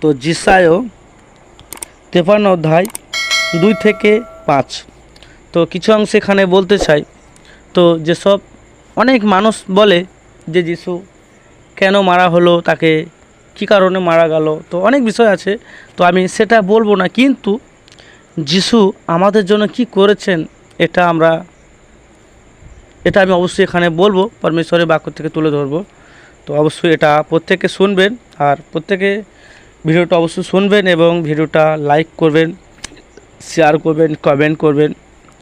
তো জিসায়ও তেপান্ন অধ্যায় দুই থেকে পাঁচ। তো কিছু অংশ এখানে বলতে চাই, তো যেসব অনেক মানুষ বলে যে যিশু কেন মারা হলো, তাকে কী কারণে মারা গেল, তো অনেক বিষয় আছে, তো আমি সেটা বলব না। কিন্তু যিশু আমাদের জন্য কি করেছেন, এটা আমরা, এটা আমি অবশ্যই এখানে বলব, পরমেশ্বরের বাক্য থেকে তুলে ধরবো। তো অবশ্যই এটা প্রত্যেকে শুনবেন, আর প্রত্যেকে ভিডিওটা অবশ্যই শুনবেন এবং ভিডিওটা লাইক করবেন শেয়ার করবেন কমেন্ট করবেন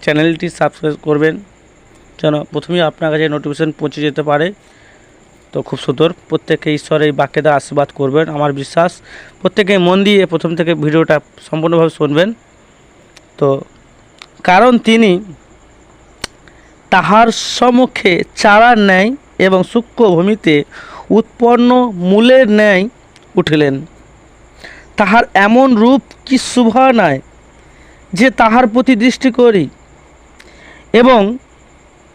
চ্যানেলটি সাবস্ক্রাইব করবেন, যেন প্রথমেই আপনার কাছে নোটিফিকেশান পৌঁছে যেতে পারে। তো খুব সুন্দর, প্রত্যেকে ঈশ্বরের এই বাক্যে দ্বারা আশীর্বাদ করবেন, আমার বিশ্বাস। প্রত্যেকে মন দিয়ে প্রথম থেকে ভিডিওটা সম্পূর্ণভাবে শুনবেন। তো কারণ তিনি তাহার সম্মুখে চারার ন্যায় এবং সূক্ষ্ম ভূমিতে উৎপন্ন মূলের ন্যায় উঠিলেন। তাহার এমন রূপ কি শুভা নয় যে তাহার প্রতি দৃষ্টি করি। এবং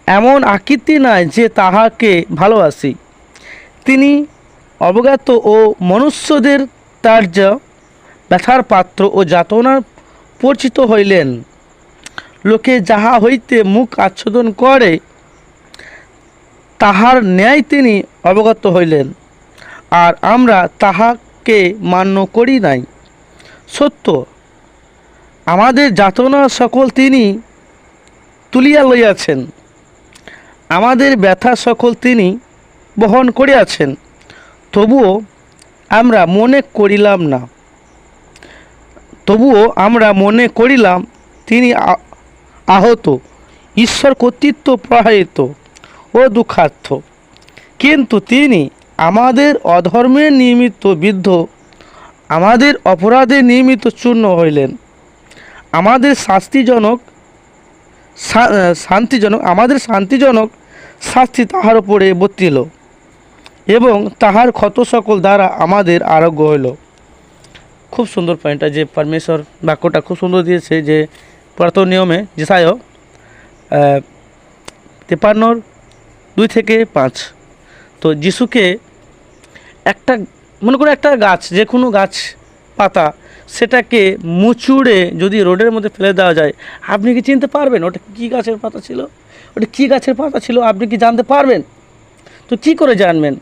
এমন আকৃতি নয় যে তাহাকে ভালোবাসি। তিনি অবগত ও মনুষ্যদের তার্য, ব্যথার পাত্র ও যাতনার পরিচিত হইলেন। লোকে যাহা হইতে মুখ আচ্ছাদন করে, তাহার ন্যায় তিনি অবগত হইলেন। আর আমরা তাহাকে মান্য করি নাই। সত্য, আমাদের যাতনা সকল তিনি তুলিয়া লইয়াছেন। আমাদের ব্যথা সকল তিনি বহন করিয়াছেন। তবুও আমরা মনে করিলাম না। তবুও আমরা মনে করিলাম তিনি আহত, ঈশ্বর কর্তৃত্ব প্রবাহিত ও দুঃখার্থ। কিন্তু তিনি আমাদের অধর্মের নিমিত্ত বিদ্ধ, আমাদের অপরাধের নিমিত্ত চূর্ণ হইলেন। আমাদের শাস্তিজনক শান্তিজনক আমাদের শান্তিজনক শাস্তি তাহার উপরে বর্তিল এবং তাহার ক্ষত সকল দ্বারা আমাদের আরোগ্য হইল। খুব সুন্দর পয়েন্টটা যে পরমেশ্বর বাক্যটা খুব সুন্দর দিয়েছে যে পুরাতন নিয়মে যেসায়ও তেপান্নর দুই থেকে পাঁচ। তো যিশুকে একটা, মনে করো একটা গাছ, যে কোনো গাছ, পাতা, সেটাকে মুচুড়ে যদি রোডের মধ্যে ফেলে দেওয়া যায়, আপনি কি চিনতে পারবেন ওটা কী গাছের পাতা ছিল? ওটা কী গাছের পাতা ছিল? আপনি কি জানতে পারবেন? তো কী করে জানবেন?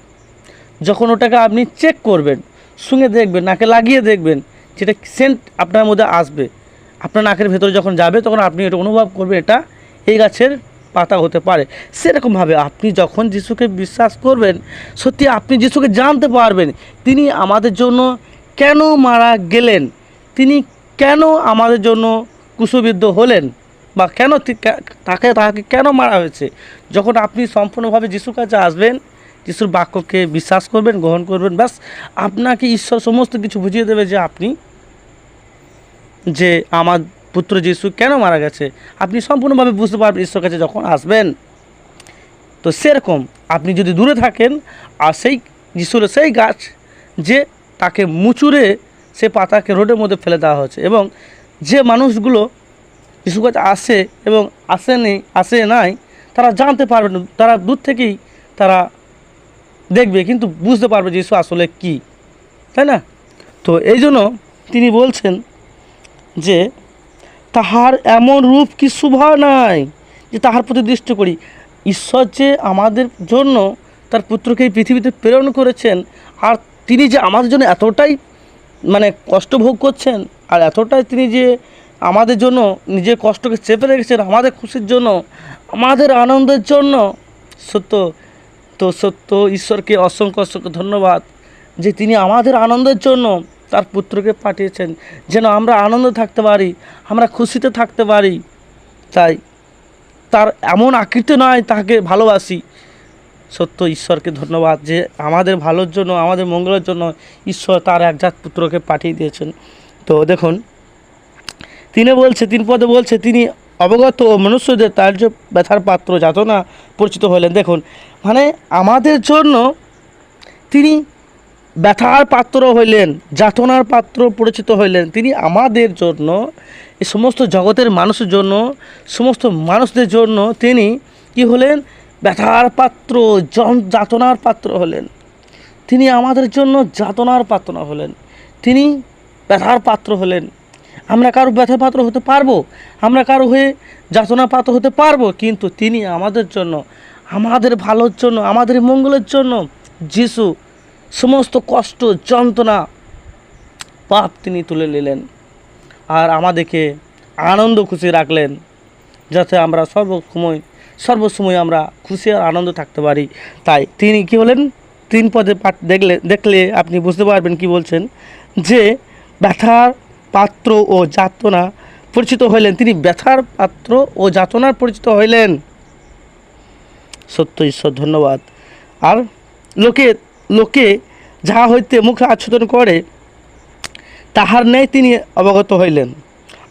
যখন ওটাকে আপনি চেক করবেন শুঙে দেখবেন, নাকে লাগিয়ে দেখবেন যেটা সেন্ট আপনার মধ্যে আসবে। আপনার নাকের ভেতরে যখন যাবে, তখন আপনি এটা অনুভব করবেন, এটা এই গাছের পাতা হতে পারে। সেরকমভাবে আপনি যখন যিশুকে বিশ্বাস করবেন, সত্যি আপনি যিশুকে জানতে পারবেন তিনি আমাদের জন্য কেন মারা গেলেন, তিনি কেন আমাদের জন্য কুশবিদ্ধ হলেন বা কেন তাকে তাকে কেন মারা হয়েছে। যখন আপনি সম্পূর্ণভাবে যিশুর কাছে আসবেন, যিশুর বাক্যকে বিশ্বাস করবেন, গ্রহণ করবেন, ব্যাস আপনাকে ঈশ্বর সমস্ত কিছু বুঝিয়ে দেবে যে আপনি, যে আমার পুত্র যিশু কেন মারা গেছে? আপনি সম্পূর্ণভাবে বুঝতে পারবেন ঈশ্বর কাছে যখন আসবেন। তো সেরকম আপনি যদি দূরে থাকেন, আর সেই যিশুর সেই গাছ যে তাকে মুচুরে সে পাতাকে রোডের মধ্যে ফেলে দেওয়া হয়েছে এবং যে মানুষগুলো যিশুর কাছে আসে এবং আসেনি আসে নাই, তারা জানতে পারবে না তারা দূর থেকেই তারা দেখবে, কিন্তু বুঝতে পারবে যিশু আসলে কী। তাই না? তো এই জন্য তিনি বলছেন যে তাহার এমন রূপ কি শুভা নাই যে তাহার প্রতি দৃষ্টি করি? ঈশ্বর যে আমাদের জন্য তার পুত্রকে এই পৃথিবীতে প্রেরণ করেছেন, আর তিনি যে আমাদের জন্য এতটাই মানে কষ্ট ভোগ করছেন, আর এতটাই তিনি যে আমাদের জন্য নিজের কষ্টকে চেপে রেখেছেন, আমাদের খুশির জন্য, আমাদের আনন্দের জন্য, সত্য, তো সত্য, ঈশ্বরকে অসংখ্য অসংখ্য ধন্যবাদ যে তিনি আমাদের আনন্দের জন্য তার পুত্রকে পাঠিয়েছেন। যেন আমরা আনন্দ থাকতে পারি, আমরা খুশিতে থাকতে পারি। তাই তার এমন আকৃতি নয়, তাকে ভালোবাসি। সত্য, ঈশ্বরকে ধন্যবাদ যে আমাদের ভালোর জন্য, আমাদের মঙ্গলের জন্য ঈশ্বর তার একজাত পুত্রকে পাঠিয়ে দিয়েছেন। তো দেখুন, তিনি বলছে, তিন পদে বলছে, তিনি অবগত ও মনুষ্যদের তার যে ব্যথার পাত্র, যাতনা পরিচিত হলেন। দেখুন মানে আমাদের জন্য তিনি ব্যথার পাত্র হইলেন, যাতনার পাত্র পরিচিত হইলেন। তিনি আমাদের জন্য, এই সমস্ত জগতের মানুষের জন্য, সমস্ত মানুষদের জন্য তিনি কি হলেন? ব্যথার পাত্র যাতনার পাত্র হলেন। তিনি আমাদের জন্য যাতনার পাত্র হলেন। তিনি ব্যথার পাত্র হলেন। আমরা কারও ব্যথার পাত্র হতে পারব? আমরা কারও হয়ে যাতনার পাত্র হতে পারব? কিন্তু তিনি আমাদের জন্য, আমাদের ভালোর জন্য, আমাদের মঙ্গলের জন্য, যিশু সমস্ত কষ্ট, যন্ত্রণা, পাপ তিনি তুলে নিলেন। আর আমাদেরকে আনন্দ খুশি রাখলেন, যাতে আমরা সর্বসময় সর্বসময় আমরা খুশি আর আনন্দ থাকতে পারি। তাই তিনি কি বলেন তিন পদে পাঠ দেখলে দেখলে আপনি বুঝতে পারবেন কি বলছেন, যে ব্যথার পাত্র ও যাতনা পরিচিত হইলেন। তিনি ব্যথার পাত্র ও যাতনার পরিচিত হইলেন। সত্য ঈশ্বর, ধন্যবাদ। আর লোকে লোকে যাহা হইতে মুখে আচ্ছাদন করে, তাহার ন্যায় তিনি অবগত হইলেন।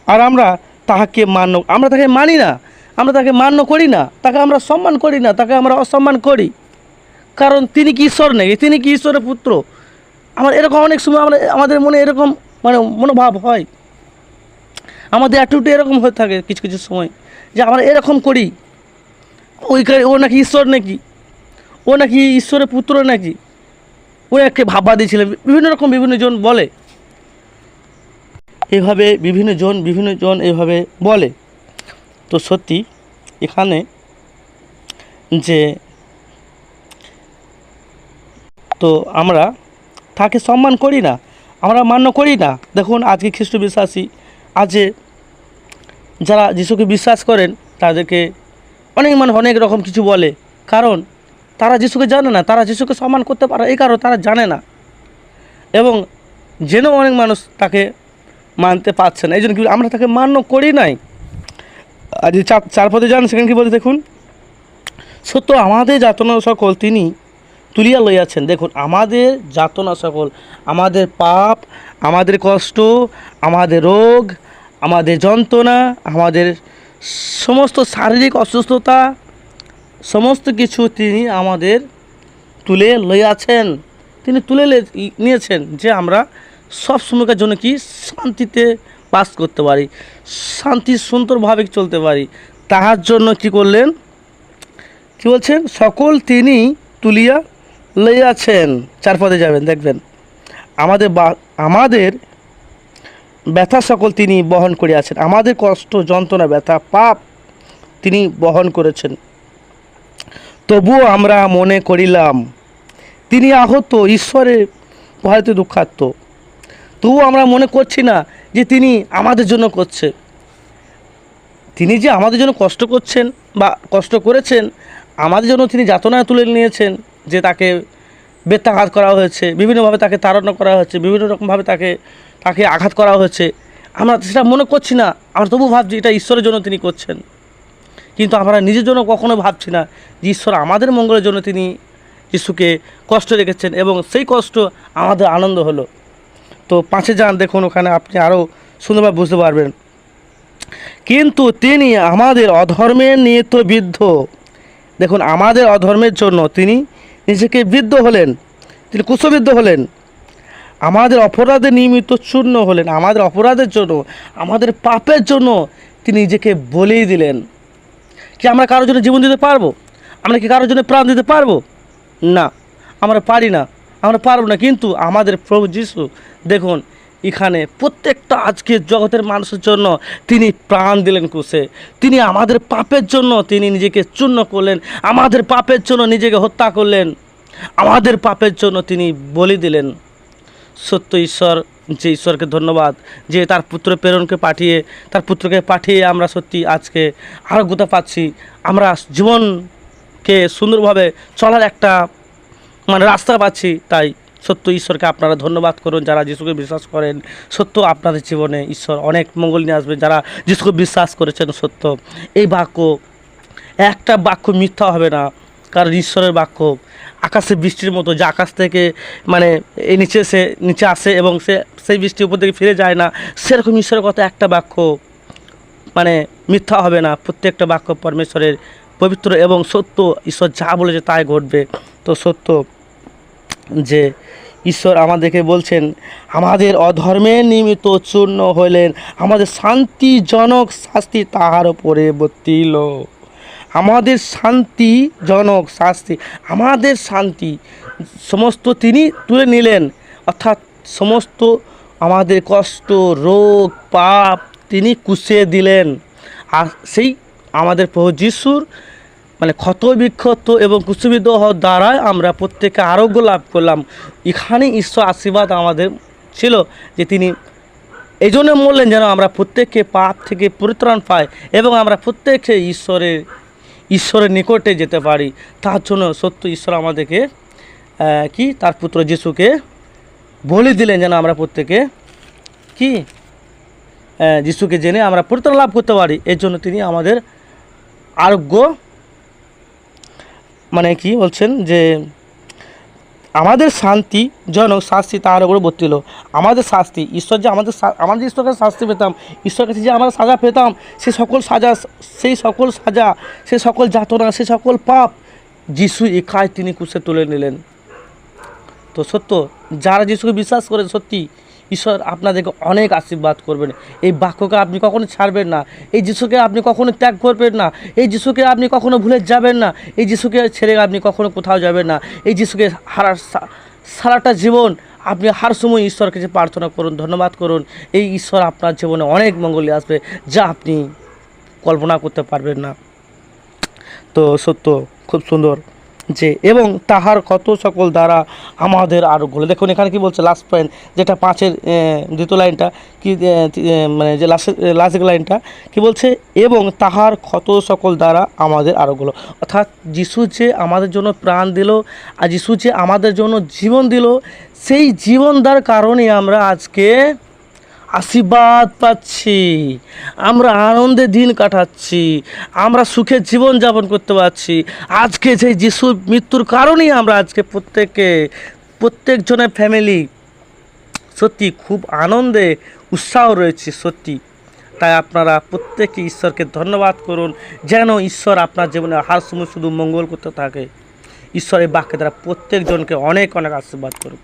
আর আমরা তাহাকে মান্য, আমরা তাকে মানি না, আমরা তাকে মান্য করি না, তাকে আমরা সম্মান করি না, তাকে আমরা অসম্মান করি। কারণ তিনি কি ঈশ্বর নেই, তিনি কি ঈশ্বরের পুত্র? আমার এরকম অনেক সময় আমরা আমাদের মনে এরকম মানে মনোভাব হয়। আমাদের অ্যাটিটিউড এরকম হয়ে থাকে কিছু কিছু সময়, যে আমরা এরকম করি। ওই ও নাকি ঈশ্বর নাকি? ও নাকি ঈশ্বরের পুত্র নাকি? ও একে ভাববা দিয়েছিলেন বিভিন্ন রকম বিভিন্ন জন বলে। এভাবে বিভিন্ন জন বিভিন্ন জন এভাবে বলে। তো সত্যি, এখানে যে তো আমরা তাকে সম্মান করি না, আমরা মান্য করি না। দেখুন, আজকে খ্রিস্ট বিশ্বাসী আজে যারা যিশুকে বিশ্বাস করেন, তাদেরকে অনেক মানুষ অনেক রকম কিছু বলে। কারণ তারা যিশুকে জানে না, তারা যিশুকে সম্মান করতে পারে, এই কারণ তারা জানে না। এবং জেনেও অনেক মানুষ তাকে মানতে পারছে না, এই জন্য কি আমরা তাকে মান্য করি নাই? আর যে চার চার যান, সেখানে কি বলে দেখুন? সত্য, আমাদের যাতনা সকল তিনি তুলিয়া লইয়াছেন। দেখুন, আমাদের যাতনা সকল, আমাদের পাপ, আমাদের কষ্ট, আমাদের রোগ, আমাদের যন্ত্রণা, আমাদের সমস্ত শারীরিক অসুস্থতা সমস্ত কিছু তিনি আমাদের তুলে লইয়াছেন তিনি তুলে নিয়েছেন যে আমরা সব সময়কার জন্য কি শান্তিতে বাস করতে পারি, শান্তি সুন্দরভাবে চলতে পারি। তাহার জন্য কি করলেন? কি বলছেন? সকল তিনি তুলিয়া লইয়াছেন চার পদে যাবেন, দেখবেন। আমাদের বা আমাদের ব্যথা সকল তিনি বহন করিয়াছেন আমাদের কষ্ট, যন্ত্রণা, ব্যথা, পাপ তিনি বহন করেছেন। তবুও আমরা মনে করিলাম, তিনি আহত, ঈশ্বরে ভয়তে দুঃখার্ত তবুও আমরা মনে করছি না যে তিনি আমাদের জন্য করছে। তিনি যে আমাদের জন্য কষ্ট করছেন বা কষ্ট করেছেন, আমাদের জন্য তিনি যাতনায় তুলে নিয়েছেন যে তাকে বেত্যাঘাত করা হয়েছে, বিভিন্নভাবে তাকে তাড়না করা হয়েছে, বিভিন্ন রকমভাবে তাকে তাকে আঘাত করা হয়েছে। আমরা সেটা মনে করছি না, আমরা তবু ভাবছি এটা ঈশ্বরের জন্য তিনি করছেন। কিন্তু আমরা নিজের জন্য কখনো ভাবছি না যে ঈশ্বর আমাদের মঙ্গলের জন্য তিনি যিশুকে কষ্ট রেখেছেন এবং সেই কষ্ট আমাদের আনন্দ হলো। তো পাঁচে যান দেখুন ওখানে আপনি আরও সুন্দরভাবে বুঝতে পারবেন। কিন্তু তিনি আমাদের অধর্মের নিয়ত বৃদ্ধ। দেখুন, আমাদের অধর্মের জন্য তিনি নিজেকে বৃদ্ধ হলেন, তিনি কুশবিদ্ধ হলেন। আমাদের অপরাধে নিয়মিত চূর্ণ হলেন। আমাদের অপরাধের জন্য, আমাদের পাপের জন্য তিনি নিজেকে বলেই দিলেন। কি আমরা কারোর জন্য জীবন দিতে পারব? আমরা কি কারোর জন্য প্রাণ দিতে পারব? না, আমরা পারি না, আমরা পারব না। কিন্তু আমাদের প্রভু যিশু, দেখুন, এখানে প্রত্যেকটা আজকে জগতের মানুষের জন্য তিনি প্রাণ দিলেন কুশে তিনি আমাদের পাপের জন্য তিনি নিজেকে চূর্ণ করলেন। আমাদের পাপের জন্য নিজেকে হত্যা করলেন। আমাদের পাপের জন্য তিনি বলি দিলেন, সত্য ঈশ্বর যে ঈশ্বরকে ধন্যবাদ যে তার পুত্র প্রেরণকে পাঠিয়ে, তার পুত্রকে পাঠিয়ে আমরা সত্যি আজকে আরোগ্যতা পাচ্ছি। আমরা জীবনকে সুন্দরভাবে চলার একটা মানে রাস্তা পাচ্ছি। তাই সত্য ঈশ্বরকে আপনারা ধন্যবাদ করুন। যারা যিশুকে বিশ্বাস করেন, সত্য আপনাদের জীবনে ঈশ্বর অনেক মঙ্গল নিয়ে আসবে যারা যিশুকে বিশ্বাস করেছেন, সত্য। এই বাক্য, একটা বাক্য মিথ্যা হবে না। কারণ ঈশ্বরের বাক্য আকাশে বৃষ্টির মতো যে আকাশ থেকে মানে এই নিচে সে, নিচে আসে এবং সে, সেই বৃষ্টির উপর থেকে ফিরে যায় না, সেরকম ঈশ্বরের কথা একটা বাক্য মানে মিথ্যা হবে না। প্রত্যেকটা বাক্য পরমেশ্বরের পবিত্র এবং সত্য। ঈশ্বর যা বলেছে তাই ঘটবে। তো সত্য যে ঈশ্বর আমাদেরকে বলছেন, আমাদের অধর্মের নিমিত্ত চূর্ণ হইলেন, আমাদের শান্তিজনক শাস্তি তাহার উপরে বর্তিল। আমাদের শান্তিজনক শাস্তি, আমাদের শান্তি, সমস্ত তিনি তুলে নিলেন। অর্থাৎ সমস্ত আমাদের কষ্ট, রোগ, পাপ তিনি কুষিয়ে দিলেন। আর সেই আমাদের প্রভু যিশুর মানে ক্ষত বিক্ষত এবং কুসুবিদ্ধ হওয়ার দ্বারাই আমরা প্রত্যেকে আরোগ্য লাভ করলাম। এখানে ঈশ্বর আশীর্বাদ আমাদের ছিল যে তিনি এই জন্য বললেন যেন আমরা প্রত্যেককে পাপ থেকে পরিত্রাণ পাই এবং আমরা প্রত্যেকে ঈশ্বরের ঈশ্বরের নিকটে যেতে পারি, তার জন্য সত্য ঈশ্বর আমাদেরকে কি? তার পুত্র যিশুকে বলে দিলেন যেন আমরা প্রত্যেকে, কি? যিশুকে জেনে আমরা পরিত্রাণ লাভ করতে পারি। এর জন্য তিনি আমাদের আরোগ্য মানে কি বলছেন যে আমাদের শান্তি যেন শাস্তি তার উপরে বর্তিল আমাদের শাস্তি, ঈশ্বর যে আমাদের আমাদের ঈশ্বর কাছে শাস্তি পেতাম ঈশ্বর কাছে যে আমরা সাজা পেতাম, সে সকল সাজা, সেই সকল সাজা, সে সকল যাতনা, সে সকল পাপ যিশু একাই তিনি কুশে তুলে নিলেন। তো সত্য, যারা যিশুকে বিশ্বাস করে সত্যি ঈশ্বর আপনাদেরকে অনেক আশীর্বাদ করবেন। এই বাক্যকে আপনি কখনো ছাড়বেন না। এই যিশুকে আপনি কখনো ত্যাগ করবেন না। এই যিশুকে আপনি কখনো ভুলে যাবেন না। এই যিশুকে ছেড়ে আপনি কখনো কোথাও যাবেন না। এই যিশুকে হারার সারাটা জীবন আপনি হার সময় ঈশ্বর কাছে প্রার্থনা করুন, ধন্যবাদ করুন। এই ঈশ্বর আপনার জীবনে অনেক মঙ্গল আসবে যা আপনি কল্পনা করতে পারবেন না। তো সত্য, খুব সুন্দর। যে, এবং তাহার কত সকল দ্বারা আমাদের বলে দেখুন, এখানে কি বলছে লাস্ট পয়েন্ট যেটা পাঁচের দ্বিতীয় লাইনটা, কি মানে যে লাস্ট লাইনটা, কি বলছে, এবং তাহার ক্ষত সকল দ্বারা আমাদের আরোগ্য অর্থাৎ যিশু যে আমাদের জন্য প্রাণ দিল, আর যিশু যে আমাদের জন্য জীবন দিল, সেই জীবন দেওয়ার কারণে আমরা আজকে আশীর্বাদ পাচ্ছি। আমরা আনন্দে দিন কাটাচ্ছি। আমরা সুখে জীবন যাপন করতে পারছি। আজকে যে যিশুর মৃত্যুর কারণেই আমরা আজকে প্রত্যেকে, প্রত্যেকজনের ফ্যামিলি সত্যি খুব আনন্দে উৎসাহ রয়েছে, সত্যি। তাই আপনারা প্রত্যেকে ঈশ্বরকে ধন্যবাদ করুন, যেন ঈশ্বর আপনার জীবনে হার সময় শুধু মঙ্গল করতে থাকে। ঈশ্বরের বাক্যে দ্বারা প্রত্যেকজনকে অনেক অনেক আশীর্বাদ করুন